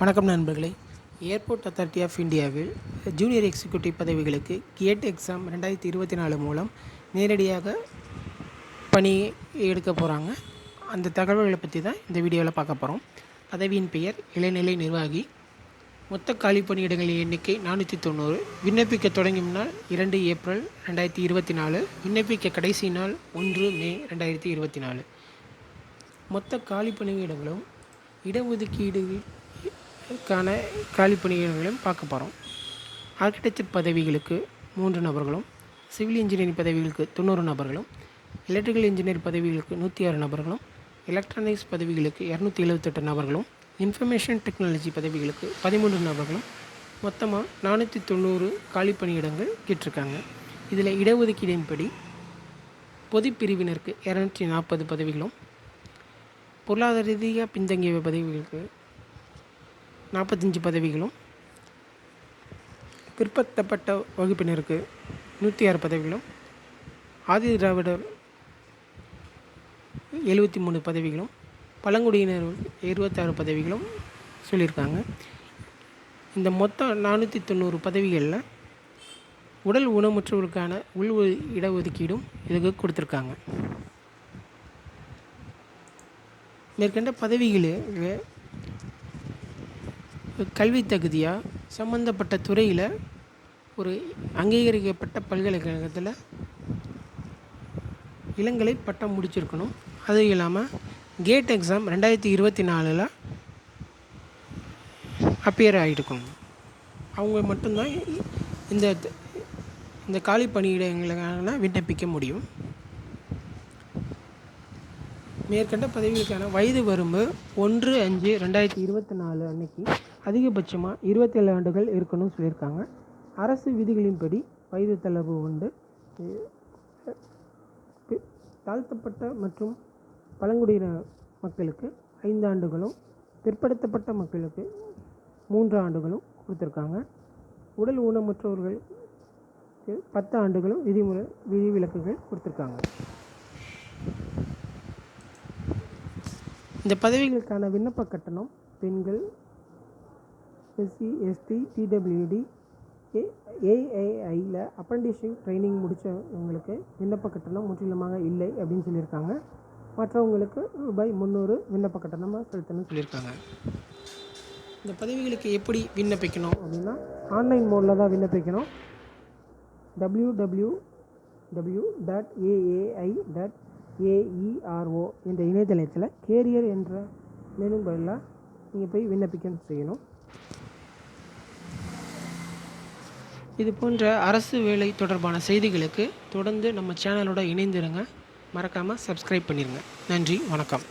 வணக்கம் நண்பர்களே. Airport authority of இந்தியாவில் ஜூனியர் எக்ஸிக்யூட்டிவ் பதவிகளுக்கு கேட் எக்ஸாம் ரெண்டாயிரத்தி இருபத்தி நாலு மூலம் நேரடியாக பணி எடுக்க போகிறாங்க அந்த தகவல்களை பற்றி தான் இந்த வீடியோவில் பார்க்க போகிறோம் பதவியின் பெயர் இளநிலை நிர்வாகி. மொத்த காலி பணியிடங்களின் எண்ணிக்கை நானூற்றி தொண்ணூறு. விண்ணப்பிக்க தொடங்கும் நாள் இரண்டு ஏப்ரல் ரெண்டாயிரத்தி இருபத்தி நாலு. விண்ணப்பிக்க கடைசி நாள் ஒன்று மே ரெண்டாயிரத்தி இருபத்தி நாலு. மொத்த காலி பணியிடங்களும் கான காலி பணியிடங்களையும் பார்க்க போகிறோம் ஆர்கிடெக்சர் பதவிகளுக்கு மூன்று நபர்களும் சிவில் இன்ஜினியரிங் பதவிகளுக்கு தொண்ணூறு நபர்களும் எலக்ட்ரிக்கல் இன்ஜினியர் பதவிகளுக்கு நூற்றி ஆறு நபர்களும் எலக்ட்ரானிக்ஸ் பதவிகளுக்கு இரநூத்தி எழுபத்தெட்டு நபர்களும் இன்ஃபர்மேஷன் டெக்னாலஜி பதவிகளுக்கு பதிமூன்று நபர்களும் மொத்தமாக நானூற்றி தொண்ணூறு காலி பணியிடங்கள் கேட்டிருக்காங்க. இதில் இடஒதுக்கீடின்படி பொதுப் பிரிவினருக்கு இரநூற்றி நாற்பது பதவிகளும் பொருளாதார ரீதியாக பின்தங்கிய பதவிகளுக்கு நாற்பத்தஞ்சு பதவிகளும். பிற்படுத்தப்பட்ட வகுப்பினருக்கு நூற்றி ஆறு பதவிகளும். ஆதி திராவிடர் எழுபத்தி மூணு பதவிகளும். பழங்குடியினர் இருபத்தாறு பதவிகளும் சொல்லியிருக்காங்க. இந்த மொத்தம் நானூற்றி தொண்ணூறு பதவிகளில் உடல் ஊனமுற்றவர்களுக்கான உள் இடஒதுக்கீடும் இதுக்கு கொடுத்துருக்காங்க. மேற்கண்ட பதவிகளில் கல்வி தகுதியாக சம்மந்தப்பட்ட துறையில் ஒரு அங்கீகரிக்கப்பட்ட பல்கலைக்கழகத்தில் இளங்கலை பட்டம் முடிச்சிருக்கணும். அதுவும் இல்லாமல் கேட் எக்ஸாம் ரெண்டாயிரத்தி இருபத்தி நாலில் அப்பியர் ஆகிருக்கணும் அவங்க மட்டும்தான் இந்த இந்த காலி பணியிடங்களுக்கான விண்ணப்பிக்க முடியும். மேற்கண்ட பதவிகளுக்கான வயது வரம்பு ஒன்று அஞ்சு ரெண்டாயிரத்தி இருபத்தி நாலு அன்னைக்கு அதிகபட்சமாக இருபத்தேழு ஆண்டுகள் இருக்கணும்னு சொல்லியிருக்காங்க. அரசு விதிகளின்படி வயது தளர்வு உண்டு. தாழ்த்தப்பட்ட மற்றும் பழங்குடியின மக்களுக்கு ஐந்து ஆண்டுகளும் பிற்படுத்தப்பட்ட மக்களுக்கு மூன்று ஆண்டுகளும் கொடுத்துருக்காங்க. உடல் ஊனமுற்றவர்களுக்கு பத்து ஆண்டுகளும் விதிமுறை விதிவிலக்குகள் கொடுத்துருக்காங்க. இந்த பதவிகளுக்கான விண்ணப்ப கட்டணம் பெண்கள் எஸ்சி எஸ்டி பிடபிள்யூடி ஏ ஏஐஐயில் அப்ரண்டிஸ்ஷிப் ட்ரைனிங் முடித்தவங்களுக்கு விண்ணப்ப கட்டணம் முற்றிலுமாக இல்லை அப்படின்னு சொல்லியிருக்காங்க. மற்றவங்களுக்கு ரூபாய் முந்நூறு விண்ணப்ப கட்டணமாக செலுத்தணும்னு சொல்லியிருக்காங்க. இந்த பதவிகளுக்கு எப்படி விண்ணப்பிக்கணும் அப்படின்னா ஆன்லைன் மோடில் தான் விண்ணப்பிக்கணும். W W W dot AAI dot AERO என்ற இணையதளத்தில் கேரியர் என்ற மெனு பதிலாக நீங்கள் போய் விண்ணப்பிக்க செய்யணும். இது போன்ற அரசு வேலை தொடர்பான செய்திகளுக்கு தொடர்ந்து நம்ம சேனலோட இணைந்திருங்க. மறக்காமல் சப்ஸ்கிரைப் பண்ணிடுங்க நன்றி வணக்கம்.